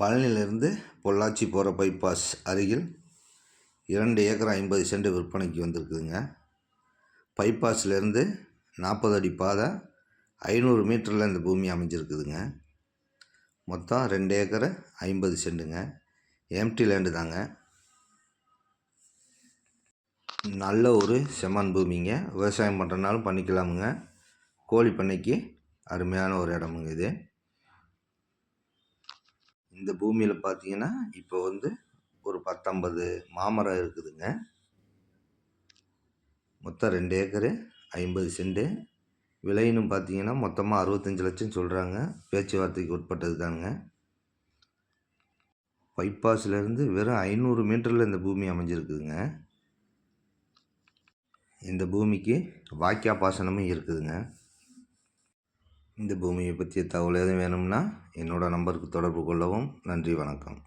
பழனியிலிருந்து பொள்ளாச்சி போகிற பைபாஸ் அருகில் இரண்டு ஏக்கர் ஐம்பது சென்ட் விற்பனைக்கு வந்திருக்குதுங்க. பைபாஸ்லேருந்து நாற்பது அடி பாதை ஐநூறு மீட்டரில் இந்த பூமி அமைஞ்சிருக்குதுங்க. மொத்தம் ரெண்டு ஏக்கர் ஐம்பது சென்ட்டுங்க. எம்டி லேண்டு தாங்க. நல்ல ஒரு செம்மண் பூமிங்க. விவசாயம் பண்ணுறனாலும் பண்ணிக்கலாமுங்க. கோழி பண்ணைக்கு அருமையான ஒரு இடமுங்க இது. இந்த பூமியில் பார்த்தீங்கன்னா இப்போ வந்து ஒரு பத்தொம்பது மாமரம் இருக்குதுங்க. மொத்தம் ரெண்டு ஏக்கரு ஐம்பது சென்ட்டு விலைன்னு பார்த்தீங்கன்னா மொத்தமாக அறுபத்தஞ்சு லட்சம் சொல்கிறாங்க பேச்சுவார்த்தைக்கு உட்பட்டது தானுங்க பைபாஸ்லேருந்து வெறும் ஐநூறு மீட்டரில் இந்த பூமி அமைஞ்சிருக்குதுங்க. இந்த பூமிக்கு வாய்க்கா பாசனமும் இருக்குதுங்க. இந்த பூமியை பற்றிய தகவல் எதுவும் வேணும்னா என்னோடய நம்பருக்கு தொடர்பு கொள்ளவும் நன்றி வணக்கம்